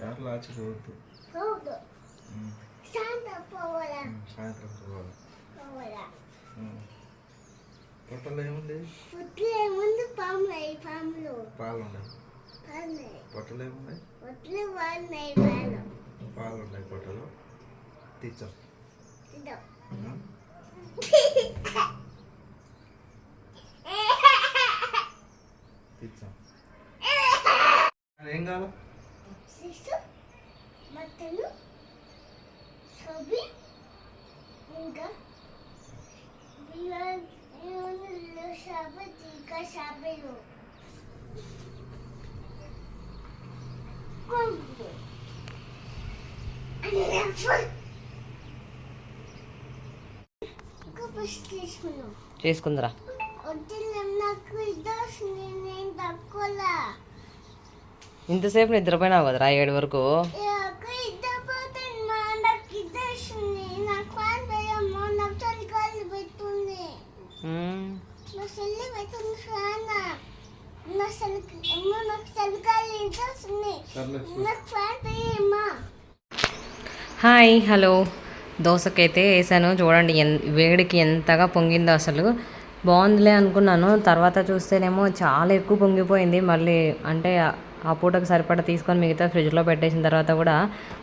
కార్లో ఆచిపోవద్దు పోదు. సాయంత్రం పోవాలా? సాయంత్రం పోవాలి. పొట్టలో ఏముంది? పుట్లే ముందు పాములు పాములు. పాలు ఉన్నాయి పొట్టలో ఏమున్నాయి? పాలు పాలు. ఉన్నాయి పొట్టలో. తీర్చాం ఏం కావాలి? శిశు మటను సోబి ఇంకా షాపలు తీసుకున్నాం చేసుకుందిరా. వద్దు నాకు ఇద్దరు నేను తక్కువలా. ఇంతసేపు నిద్రపోయినావు కదరా ఏడు వరకు? Hi hello. దోసకైతే వేసాను. చూడండి ఎన్ వేడికి ఎంతగా పొంగిందో అసలు. బాగుందిలే అనుకున్నాను. తర్వాత చూస్తేనేమో చాలా ఎక్కువ పొంగిపోయింది. మళ్ళీ అంటే ఆ- పూటకు సరిపడా తీసుకొని మిగతా ఫ్రిడ్జ్లో పెట్టేసిన తర్వాత కూడా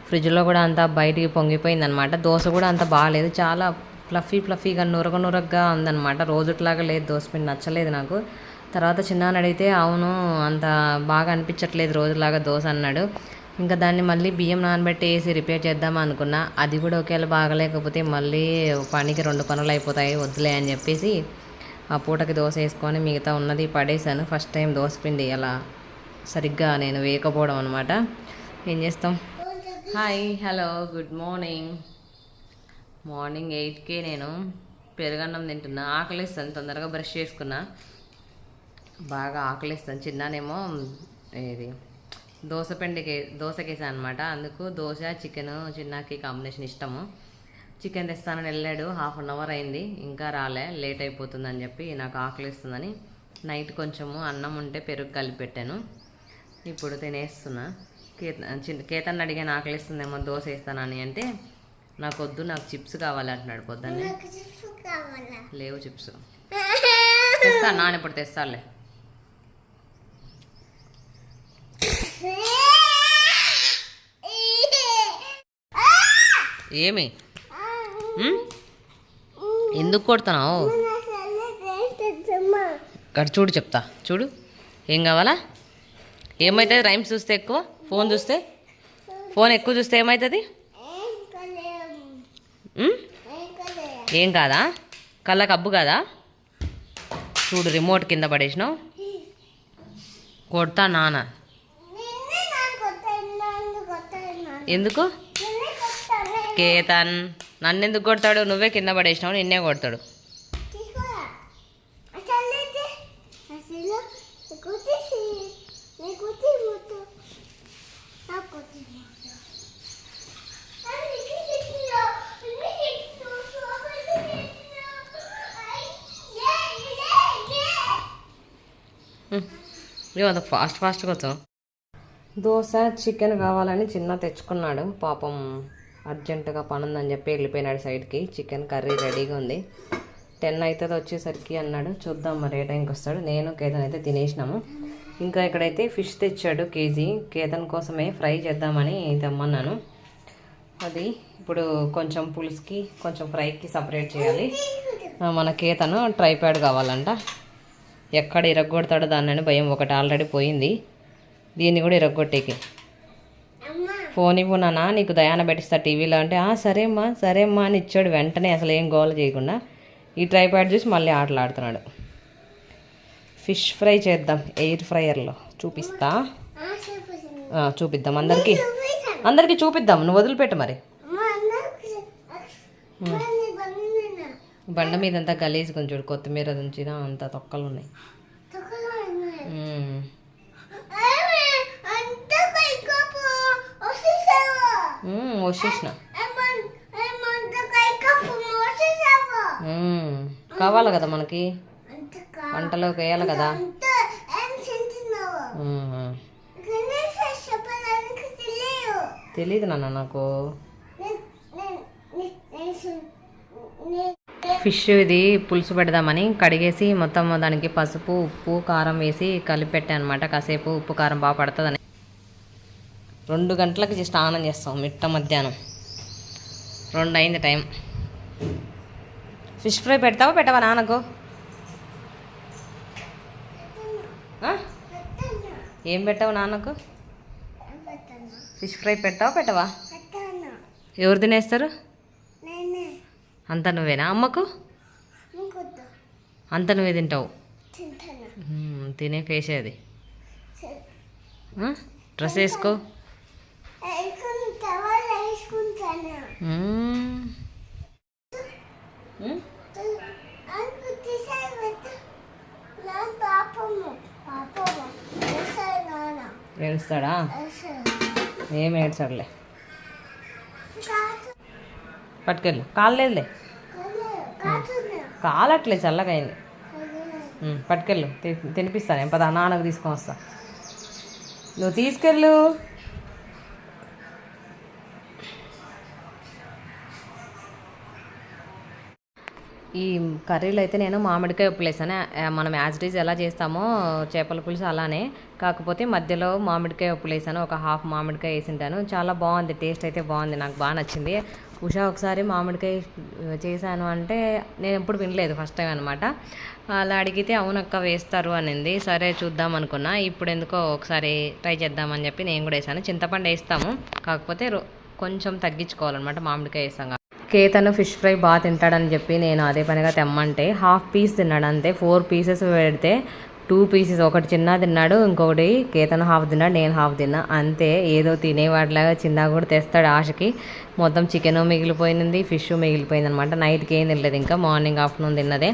ఫ్రిడ్జ్లో కూడా అంతా బయటికి పొంగిపోయింది అనమాట దోశ కూడా అంత బాగాలేదు. చాలా ఫ్లఫీ ఫ్లఫీగా నురగ నురగగా ఉందన్నమాట రోజుట్లాగా లేదు దోశ పిండి నచ్చలేదు నాకు. తర్వాత చిన్నాన్న అడిగితే అవును అంత బాగా అనిపించట్లేదు రోజులాగా దోశ అన్నాడు. ఇంకా దాన్ని మళ్ళీ బియ్యం నానబెట్టి వేసి రిపేర్ చేద్దాం అనుకున్నా. అది కూడా ఒకేలా బాగలేకపోతే మళ్ళీ పనికి రెండు పనులు అయిపోతాయి వద్దులే అని చెప్పేసి ఆ పూటకి దోశ వేసుకొని మిగతా ఉన్నది పడేసాను ఫస్ట్ టైం దోశ పిండి అలా సరిగ్గా నేను వేయకపోవడం అనమాట ఏం చేస్తాం? Hi hello good morning. Morning ఎయిట్కే నేను పెరుగన్నం తింటున్నా. ఆకలిస్తాను తొందరగా బ్రష్ చేసుకున్నా. బాగా ఆకలిస్తాను చిన్నానేమో ఇది దోశ పిండికి దోశకేసా అనమాట అందుకు దోశ చికెన్ చిన్నకి కాంబినేషన్ ఇష్టము. చికెన్ తెస్తానని వెళ్ళాడు. హాఫ్ అన్ అవర్ అయింది. ఇంకా రాలే లేట్ అయిపోతుందని చెప్పి నాకు ఆకలిస్తుందని నైట్ కొంచెము అన్నం ఉంటే పెరుగు కలిపి పెట్టాను. ఇప్పుడు తినేస్తున్నా. కేత చిన్న కేతన్ అడిగాను ఆకలిస్తుందేమో దోశ వేస్తానని అంటే నాకు వద్దు నాకు చిప్స్ కావాలి అంటున్నాడు పొద్దున్నే. లేవు చిప్స్. తెస్తాను నాన్న ఇప్పుడు తెస్తాలే. ఏమి? ఎందుకు కొడుతున్నావు? ఇక్కడ చూడు చెప్తా. చూడు. ఏం కావాలా? ఏమవుతుంది రైమ్స్ చూస్తే ఎక్కువ? ఫోన్ చూస్తే? ఫోన్ ఎక్కువ చూస్తే ఏమవుతుంది ఏం కాదా? కళ్ళకు అబ్బు కాదా? చూడు రిమోట్ కింద పడేసినావు. కొడతా నాన్న. ఎందుకు? కేతన్. నన్ను ఎందుకు కొడతాడు? నువ్వే కింద పడేసినావు నిన్నే కొడతాడు తీసుకోరా అసలు అయితే అసలు నీకు తీసి నీకు తీసి అంత ఫాస్ట్ ఫాస్ట్గా వచ్చాం దోశ చికెన్ కావాలని చిన్న తెచ్చుకున్నాడు. పాపం అర్జెంటుగా పని ఉందని చెప్పి వెళ్ళిపోయినాడు సైడ్కి. చికెన్ కర్రీ రెడీగా ఉంది. టెన్ అవుతుంది వచ్చేసరికి అన్నాడు. చూద్దాం మరి ఏ టైంకి వస్తాడు. నేను కేతన్ అయితే తినేసినాము. ఇంకా ఇక్కడైతే ఫిష్ తెచ్చాడు కేజీ. కేతన్ కోసమే ఫ్రై చేద్దామని తెమ్మన్నాను. అది ఇప్పుడు కొంచెం పులుసుకి కొంచెం ఫ్రైకి సపరేట్ చేయాలి. మన కేతను ట్రైప్యాడ్ కావాలంట. ఎక్కడ ఇరగొడతాడో దాన్ని భయం. ఒకటి ఆల్రెడీ పోయింది. దీన్ని కూడా ఇరగొట్టేకి. ఫోన్ ఇవ్వు నాన్న నీకు దయాన పెట్టిస్తా టీవీలో అంటే "ఆ, సరేమ్మా సరేమ్మా అని ఇచ్చాడు వెంటనే. అసలు ఏం గోల చేయకుండా ఈ ట్రైప్యాడ్ చూసి మళ్ళీ ఆటలాడుతున్నాడు ఫిష్ ఫ్రై చేద్దాం ఎయిర్ ఫ్రైయర్లో. చూపిస్తా. చూపిద్దాం అందరికీ. అందరికీ చూపిద్దాం నువ్వు వదిలిపెట్టు మరి. బండ మీద అంతా గలీజ్ కొంచెం కొత్తిమీర ఉంచిన అంత తొక్కలు ఉన్నాయి. వచ్చేసిన. కావాలి కదా మనకి? వంటలోకి వేయాలి కదా. తెలియదు. నాన్న నాకు. ఫిష్ ఇది పులుసు పెడదామని కడిగేసి మొత్తం దానికి పసుపు ఉప్పు కారం వేసి కలిపి పెట్టాను అనమాట కాసేపు ఉప్పు కారం బాగా పడుతుందని. రెండు గంటలకి స్నానం చేస్తాం మిట్ట మధ్యాహ్నం. రెండు అయింది టైం. ఫిష్ ఫ్రై పెడతావా పెట్టవా నాన్నకు ఆ? పెట్టను. ఏం పెట్టావు నాన్నకు. ఫిష్ ఫ్రై పెట్టావా పెట్టవా. ఎవరు తినేస్తారు? అంత నువ్వేనా అమ్మకు. అంత నువ్వే తింటావు? తినే ఫేస్ అది? డ్రెస్ వేసుకో. ఏడుస్తాడా? ఏం ఏడ్చాడులే పట్టుకెళ్ళు. కాలేదులే కాలట్లే చల్లగా అయింది పట్టుకెళ్ళు. తినిపిస్తాను. తినిపిస్తాను పద నాన్నకు తీసుకొని వస్తా. నువ్వు తీసుకెళ్ళు. ఈ కర్రీలో అయితే నేను మామిడికాయ ఉప్పులేసాను మనం యాజ్ డీజ్ ఎలా చేస్తామో చేపల పులుసు అలానే. కాకపోతే మధ్యలో మామిడికాయ ఉప్పులేసాను ఒక హాఫ్ మామిడికాయ వేసింటాను. చాలా బాగుంది. టేస్ట్ అయితే బాగుంది. నాకు బాగా నచ్చింది. ఉషా ఒకసారి మామిడికాయ చేశాను అంటే నేను ఎప్పుడు వినలేదు. ఫస్ట్ టైం అనమాట అలా అడిగితే అవునక్క వేస్తారు అనింది. సరే చూద్దాం అనుకున్నా. ఇప్పుడు ఎందుకో ఒకసారి ట్రై చేద్దామని చెప్పి నేను కూడా వేసాను. చింతపండు వేస్తాము. కాకపోతే కొంచెం తగ్గించుకోవాలన్నమాట మామిడికాయ వేస్తాం కేతను ఫిష్ ఫ్రై బాగా తింటాడని చెప్పి నేను అదే పనిగా తెమ్మంటే హాఫ్ పీస్ తిన్నాడు అంతే. ఫోర్ పీసెస్ పెడితే టూ పీసెస్ ఒకటి చిన్న తిన్నాడు ఇంకొకటి కేతను హాఫ్ తిన్నాడు నేను హాఫ్ తిన్నా. అంతే ఏదో తినేవాటిలాగా చిన్న కూడా తెస్తాడు ఆశకి. మొత్తం చికెన్ మిగిలిపోయింది ఫిష్ మిగిలిపోయింది అనమాట నైట్కి ఏం తినలేదు ఇంకా మార్నింగ్ ఆఫ్టర్నూన్ తిన్నదే.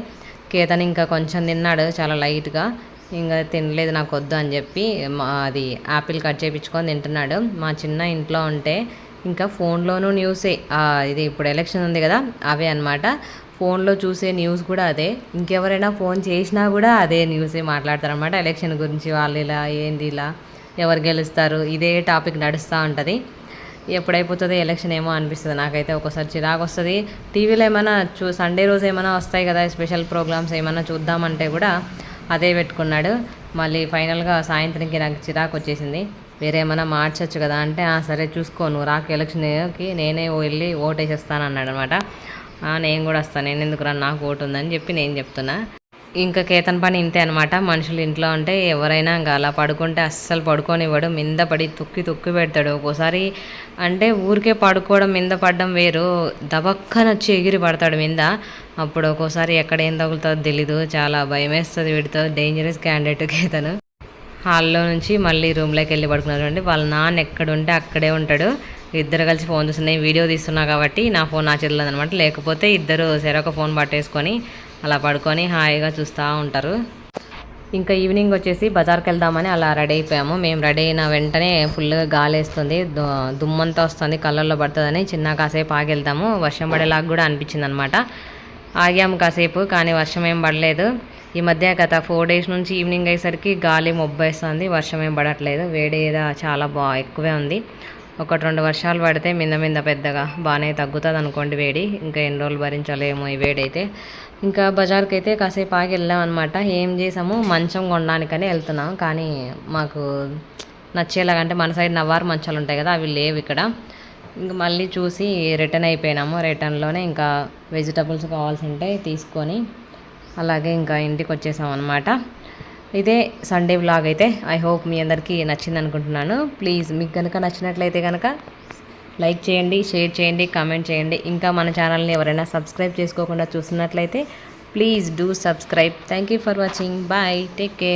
కేతను ఇంకా కొంచెం తిన్నాడు చాలా లైట్గా. ఇంకా తినలేదు నాకు వద్దు అని చెప్పి మా అది యాపిల్ కట్ చేయించుకొని తింటున్నాడు. మా చిన్న ఇంట్లో ఉంటే ఇంకా ఫోన్లోనూ న్యూసే. ఇది ఇప్పుడు ఎలక్షన్ ఉంది కదా అవే అనమాట ఫోన్లో చూసే న్యూస్ కూడా అదే. ఇంకెవరైనా ఫోన్ చేసినా కూడా అదే న్యూసే మాట్లాడతారనమాట ఎలక్షన్ గురించి వాళ్ళు ఇలా ఏంది ఇలా ఎవరు గెలుస్తారు ఇదే టాపిక్ నడుస్తూ ఉంటుంది. ఎప్పుడైపోతుంది ఎలక్షన్ ఏమో అనిపిస్తుంది. నాకైతే ఒక్కోసారి చిరాకు వస్తుంది టీవీలో ఏమైనా చూ సండే రోజు ఏమైనా వస్తాయి కదా స్పెషల్ ప్రోగ్రామ్స్ ఏమైనా చూద్దామంటే కూడా అదే పెట్టుకున్నాడు. మళ్ళీ ఫైనల్గా సాయంత్రంకి నాకు చిరాకు వచ్చేసింది వేరేమైనా మార్చచ్చు మార్చొచ్చు కదా అంటే సరే చూసుకో నువ్వు రాక ఎలక్షన్కి నేనే వెళ్ళి ఓటు వేసేస్తాను అన్నాడు అనమాట నేను కూడా వస్తాను నేను ఎందుకు రా నాకు ఓటు ఉందని చెప్పి నేను చెప్తున్నా. ఇంకా కేతన్ పని ఇంతే అనమాట. మనుషులు ఇంట్లో ఉంటే ఎవరైనా ఇంకా అలా పడుకుంటే అస్సలు పడుకోనివ్వడు మింద పడి తొక్కి తొక్కి పెడతాడు. ఒక్కోసారి అంటే ఊరికే పడుకోవడం మింద పడడం వేరు. దబక్కన వచ్చి ఎగిరి పడతాడు మింద. అప్పుడు ఒక్కోసారి ఎక్కడ ఏం తగులుతుందో తెలీదు చాలా భయం వేస్తుంది వీడితో. డేంజరస్ క్యాండిడేట్ కేతను. హాల్లో నుంచి మళ్ళీ రూమ్లోకి వెళ్ళి పడుకున్నారు అండి వాళ్ళ నాన్న ఎక్కడ ఉంటే అక్కడే ఉంటాడు. ఇద్దరు కలిసి ఫోన్ చూస్తున్నాయి వీడియో తీస్తున్నా కాబట్టి నా ఫోన్ నా చేతిలో అనమాట లేకపోతే ఇద్దరు సరొక ఫోన్ పట్టేసుకొని అలా పడుకొని హాయిగా చూస్తూ ఉంటారు. ఇంకా ఈవినింగ్ వచ్చేసి బజార్కి వెళ్దామని అలా రెడీ అయిపోయాము. మేము రెడీ అయిన వెంటనే ఫుల్గా గాలి వేస్తుంది దు- దుమ్మంతా వస్తుంది కళ్ళల్లో పడుతుందని చిన్న కాసేపు ఆగి వెళ్తాము. వర్షం పడేలాగా కూడా అనిపించింది అనమాట ఆగాము కాసేపు కానీ వర్షం ఏం పడలేదు. ఈ మధ్య గత ఫోర్ డేస్ నుంచి ఈవినింగ్ అయ్యేసరికి గాలి మొబ్బేస్తుంది వర్షం ఏం పడట్లేదు. వేడి ఏదో చాలా బా ఎక్కువే ఉంది. ఒకటి రెండు వర్షాలు పడితే మింద మింద పెద్దగా బాగానే తగ్గుతుంది అనుకోండి వేడి. ఇంకా ఎన్ని రోజులు భరించలేము ఈ వేడి అయితే. ఇంకా బజార్కి అయితే కాసేపు ఆగి వెళ్ళాం అనమాట ఏం చేసాము? మంచం కొనడానికని వెళ్తున్నాం. కానీ మాకు నచ్చేలాగా అంటే మన సైడ్ నవ్వారు మంచాలు ఉంటాయి కదా అవి లేవు ఇక్కడ. ఇంకా మళ్ళీ చూసి రిటర్న్ అయిపోయినాము. రిటర్న్లోనే ఇంకా వెజిటబుల్స్ కావాల్సి ఉంటే తీసుకొని అలాగే ఇంకా ఇంటికి వచ్చేసాం అనమాట ఇదే సండే వ్లాగ్ అయితే. ఐ హోప్ మీ అందరికీ నచ్చింది అనుకుంటున్నాను. ప్లీజ్ మీకు కనుక నచ్చినట్లయితే కనుక లైక్ చేయండి షేర్ చేయండి కామెంట్ చేయండి. ఇంకా మన ఛానల్ని ఎవరైనా సబ్స్క్రైబ్ చేసుకోకుండా చూస్తున్నట్లయితే please do subscribe thank you for watching bye take care